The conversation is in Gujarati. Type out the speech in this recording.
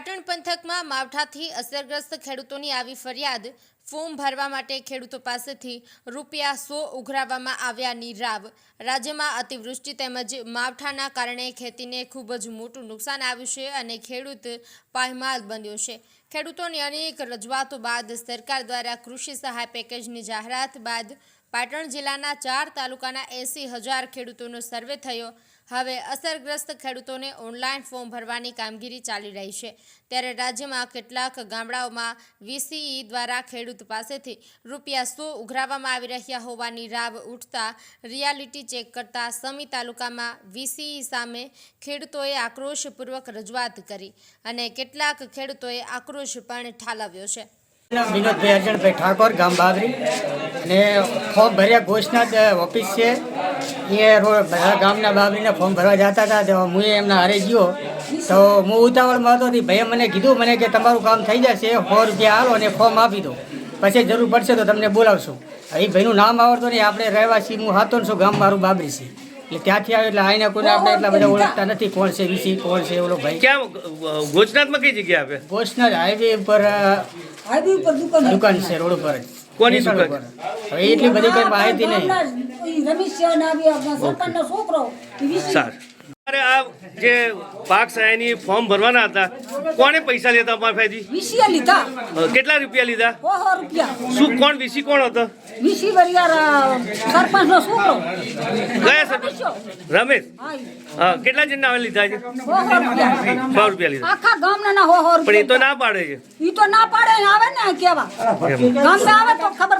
માવઠાથી અસરગ્રસ્ત ખેડૂતોની આવી ફરિયાદ. ફોર્મ ભરવા માટે ખેડૂતો પાસેથી રૂપિયા સો ઉઘરાવવામાં આવ્યાની રાવ. રાજ્યમાં અતિવૃષ્ટિ તેમજ માવઠાના કારણે ખેતીને ખૂબ જ મોટું નુકસાન આવ્યું છે અને ખેડૂત પાયમાલ બન્યો છે. ખેડૂતોની અનેક રજૂઆતો બાદ સરકાર દ્વારા કૃષિ સહાય પેકેજની જાહેરાત બાદ પાટણ જિલ્લાના ચાર તાલુકાના એંસી હજાર ખેડૂતોનો સર્વે થયો. હવે અસરગ્રસ્ત ખેડૂતોને ઓનલાઈન ફોર્મ ભરવાની કામગીરી ચાલી રહી છે. ત્યારે રાજ્યમાં કેટલાક ગામડાઓમાં વીસીઈ દ્વારા ખેડૂત પાસેથી રૂપિયા સો ઉઘરાવવામાં આવી રહ્યા હોવાની રાવ ઉઠતા રિયાલિટી ચેક કરતા સમી તાલુકામાં વીસીઈ સામે ખેડૂતોએ આક્રોશપૂર્વક રજૂઆત કરી અને કેટલાક ખેડૂતોએ આક્રોશ પણ ઠાલવ્યો છે. વિનોદભાઈ અર્જણભાઈ ઠાકોર, ગામ બાબરી અને ફોર્મ ભર્યા ઘોષના જ ઓફિસ છે. એ રોડ બધા ગામના બાબરીને ફોર્મ ભરવા જતા હતા તો હું એમના હારે ગયો. તો હું ઉતાવળમાં હતો ભાઈએ મને કીધું મને કે તમારું કામ થઈ જશે સો રૂપિયા આવો અને ફોર્મ આપી દો. પછી જરૂર પડશે તો તમને બોલાવશું. એ ભાઈનું નામ આવડતું નહીં આપણે રહેવાસી હું હાથોન છું ગામ મારું બાબરી છે. એટલે ત્યાંથી આવે એટલે આઈને કોઈને આપણે એટલા બધા ઓળખતા નથી કોણ છે વીસી કોણ છે ઓલો ભાઈ. ક્યાં ગોચનાથમાં કઈ જગ્યા આપે? ઘોષના હાઈવે ઉપર હાઈવે ઉપર દુકાન દુકાન છે રોડ ઉપર કોની દુકાન? હવે એટલી બધી કઈ માહિતી નહીં. સરપંચનો છોકરો. અરે આ જે પાક સહાયની ફોર્મ ભરવાના હતા કોણે પૈસા લેતા અમારા ભાઈથી? વીસીએ લીધા. કેટલા રૂપિયા લીધા? રૂપિયા. શું કોણ વીસી કોણ હતો? વીસી વરિયાર સરપંચનો છોકરો. કયા સરપંચ? રમેશ હા કેટલા જણને આવે લીધા છે? સો રૂપિયા. લીધા. આખા ગામના ના હો હો પણ એ તો ના પાડે છે. એ તો ના પાડે આવે ને કેવા? ગામમાં આવે તો ખબર